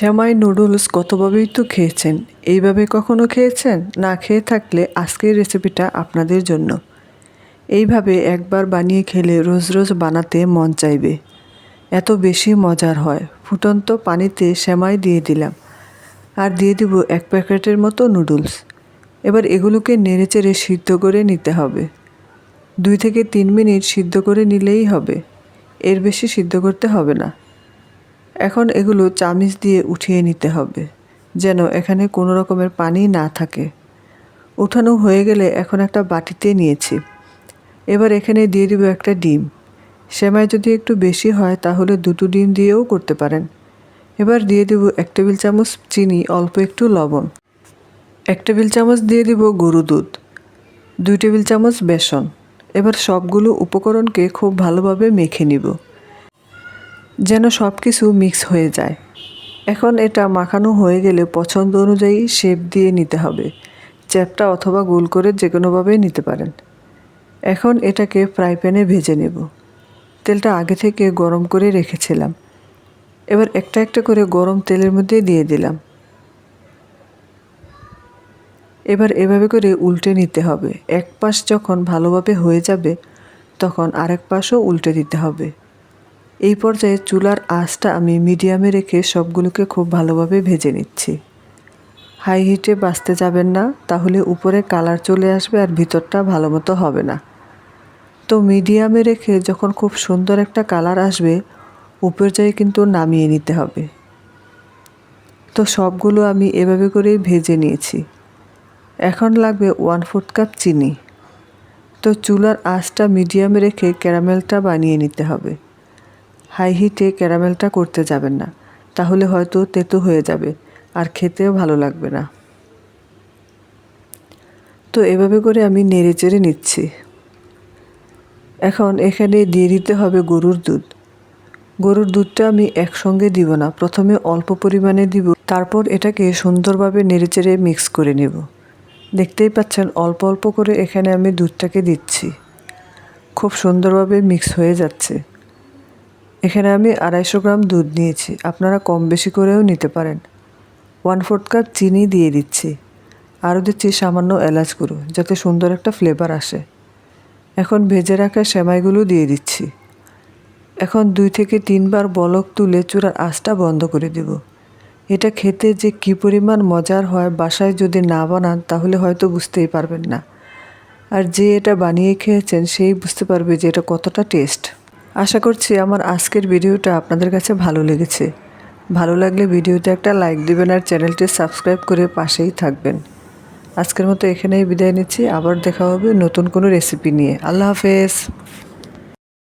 শ্যামাই noodles কতভাবেই তো খেয়েছেন? এইভাবে কখনো খেয়েছেন? না খেয়ে থাকলে আজকের রেসিপিটা আপনাদের জন্য। এইভাবে একবার বানিয়ে খেলে রোজ রোজ বানাতে মন চাইবে। এত বেশি মজার হয়। ফুটন্ত পানিতে শ্যামাই দিয়ে দিলাম। আর দিয়ে দিব এক প্যাকেটের মতো নুডলস। এবার এগুলোকে নেড়েচেড়ে সিদ্ধ করে নিতে হবে। দুই থেকে তিন মিনিট সিদ্ধ করে নিলেই হবে। এর বেশি সিদ্ধ করতে হবে না। এখন এগুলো চামিচ দিয়ে উঠিয়ে নিতে হবে, যেন এখানে কোনো রকমের পানি না থাকে। উঠানো হয়ে গেলে এখন একটা বাটিতে নিয়েছি। এবার এখানে দিয়ে দিব একটা ডিম। সেমাই যদি একটু বেশি হয়, তাহলে দুটো ডিম দিয়েও করতে পারেন। এবার দিয়ে দেব এক টেবিল চামচ চিনি, অল্প একটু লবণ। এক টেবিল চামচ দিয়ে দিব গরু দুধ। দুই টেবিল চামচ বেসন। এবার সবগুলো উপকরণকে খুব ভালোভাবে মেখে নিব। যেন সব কিছু মিক্স হয়ে যায়। এখন এটা মাখানো হয়ে গেলে পছন্দ অনুযায়ী শেপ দিয়ে নিতে হবে। চ্যাপটা অথবা গোল করে যে কোনোভাবেই নিতে পারেন। এখন এটাকে ফ্রাই প্যানে ভেজে নেব। তেলটা আগে থেকে গরম করে রেখেছিলাম। এবার একটা একটা করে গরম তেলের মধ্যে দিয়ে দিলাম। এবার এভাবে করে উল্টে নিতে হবে। এক পাশ যখন ভালোভাবে হয়ে যাবে, তখন আরেক পাশও উল্টে দিতে হবে। এই পর্যায়ে চুলার আঁচটা আমি মিডিয়ামে রেখে সবগুলোকে খুব ভালোভাবে ভেজে নিচ্ছি। হাই হিটে বাঁচতে যাবেন না, তাহলে উপরে কালার চলে আসবে আর ভিতরটা ভালো মতো হবে না। তো মিডিয়ামে রেখে যখন খুব সুন্দর একটা কালার আসবে, উপর যায় কিন্তু নামিয়ে নিতে হবে। তো সবগুলো আমি এভাবে করেই ভেজে নিয়েছি। এখন লাগবে ওয়ান ফোর্থ কাপ চিনি। তো চুলার আঁচটা মিডিয়ামে রেখে ক্যারামেলটা বানিয়ে নিতে হবে। হাই হিটে ক্যারামেলটা করতে যাবেন না, তাহলে হয়তো তেতো হয়ে যাবে, আর খেতেও ভালো লাগবে না। তো এভাবে করে আমি নেড়ে চেড়ে নিচ্ছি। এখন এখানে দিয়ে দিতে হবে গরুর দুধ। গরুর দুধটা আমি একসঙ্গে দিব না, প্রথমে অল্প পরিমাণে দিব, তারপর এটাকে সুন্দরভাবে নেড়ে নেড়েচেড়ে মিক্স করে নেব। দেখতেই পাচ্ছেন, অল্প অল্প করে এখানে আমি দুধটাকে দিচ্ছি। খুব সুন্দরভাবে মিক্স হয়ে যাচ্ছে। এখানে আমি আড়াইশো গ্রাম দুধ নিয়েছি। আপনারা কম বেশি করেও নিতে পারেন। ওয়ান ফোর্থ কাপ চিনি দিয়ে দিচ্ছি। আরও দিচ্ছি সামান্য এলাচ গুঁড়ো, যাতে সুন্দর একটা ফ্লেভার আসে। এখন ভেজে রাখা সেমাইগুলো দিয়ে দিচ্ছি। এখন দুই থেকে তিনবার বলক তুলে চূড়ার আঁচটা বন্ধ করে দেব। এটা খেতে যে কী পরিমাণ মজার হয় বাসায় যদি না বানান, তাহলে হয়তো বুঝতেই পারবেন না। আর যে এটা বানিয়ে খেয়েছেন, সেই বুঝতে পারবে যে এটা কতটা টেস্ট। আশা করছি আমার আজকের ভিডিওটা আপনাদের কাছে ভালো লেগেছে। ভালো লাগলে ভিডিওতে একটা লাইক দিবেন আর চ্যানেলটি সাবস্ক্রাইব করে পাশেই থাকবেন। আজকের মতো এখানেই বিদায় নিচ্ছি। আবার দেখা হবে নতুন কোনো রেসিপি নিয়ে। আল্লাহ হাফেজ।